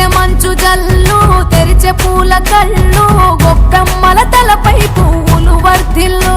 కురిసే మంచు జల్లు తెరిచే పూల కళ్ళు గొప్పమ్మల తలపై పువ్వులు వర్ధిల్లు.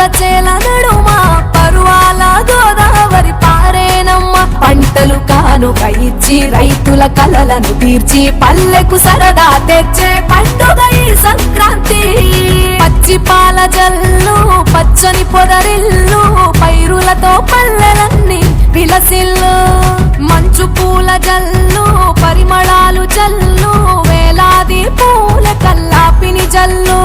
పంట చేల పరువాల గోదావరి పారేనమ్మా. పంటలు కానుక ఇచ్చి రైతుల కలలను తీర్చి పల్లెకు సరదా తెచ్చే పండుగ ఈ సంక్రాంతి. పచ్చి పాల జల్లు పచ్చని పొదరిల్లు పైరులతో పల్లెలన్నీ పిలసిల్లు. మంచు పూల జల్లు పరిమళాలు జల్లు వేలాది పూల కల్లాపిని జల్లు.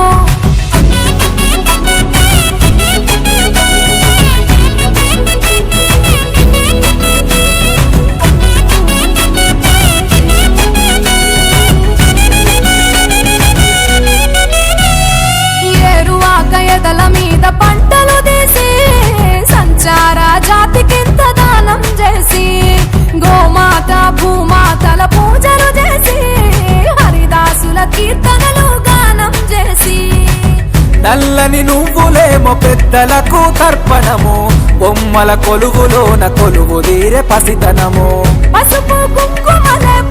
నల్లని నువ్వులేమో పెద్దలకు తర్పణము. బొమ్మల కొలువులోన కొలువు తీరే పసితనము. పసుపు కుంకుమలే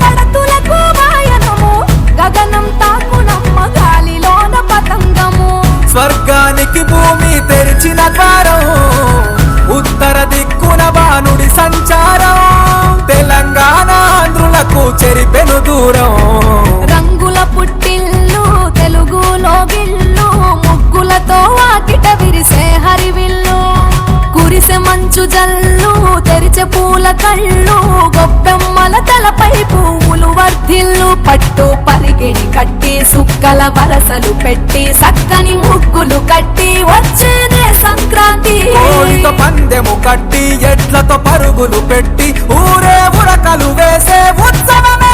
మంచు జల్లు తెరిచే పూల కళ్ళు గొప్పెమ్మల తలపై పువ్వులు వర్ధిల్లు పట్టు పరిగిణి కట్టి సుక్కల వరసలు పెట్టి సక్కని ముగ్గులు కట్టి వచ్చేదే సంక్రాంతి. కోడితో పందెము కట్టి ఎట్లతో పరుగులు పెట్టి ఊరే ఉరకలు వేసే ఉత్సవమే.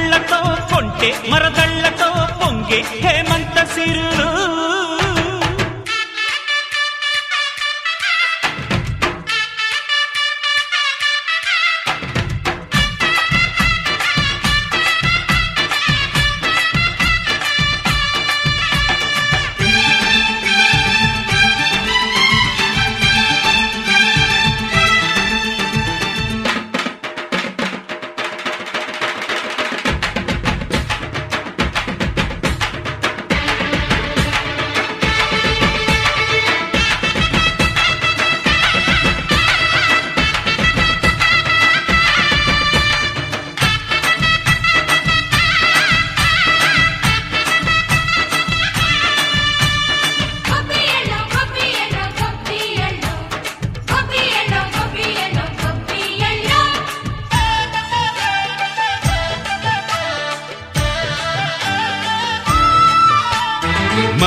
మరదళ్ళతో పొంగి హేమంత సిరులు.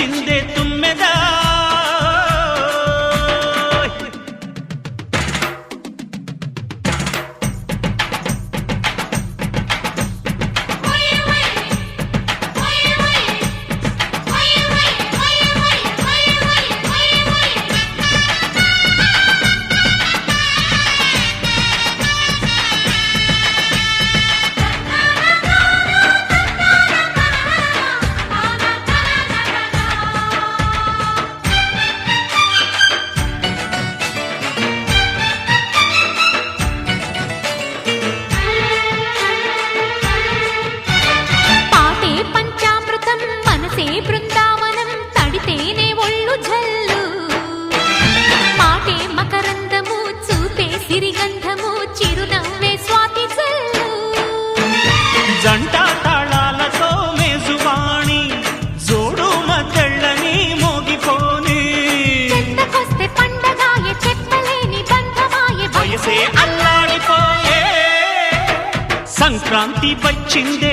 చిందే తుమ్మెద క్రాంతి వచ్చిందే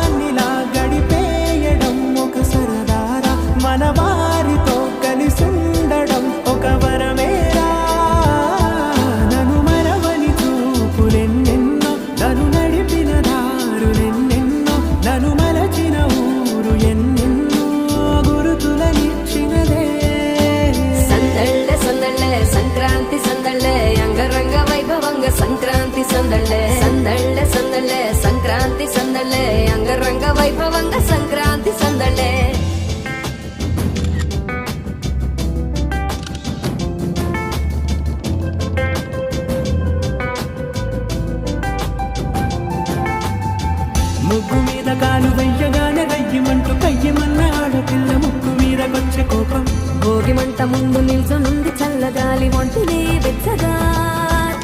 ముందు నిల్చునుంది చల్లగాలి ఒంటినే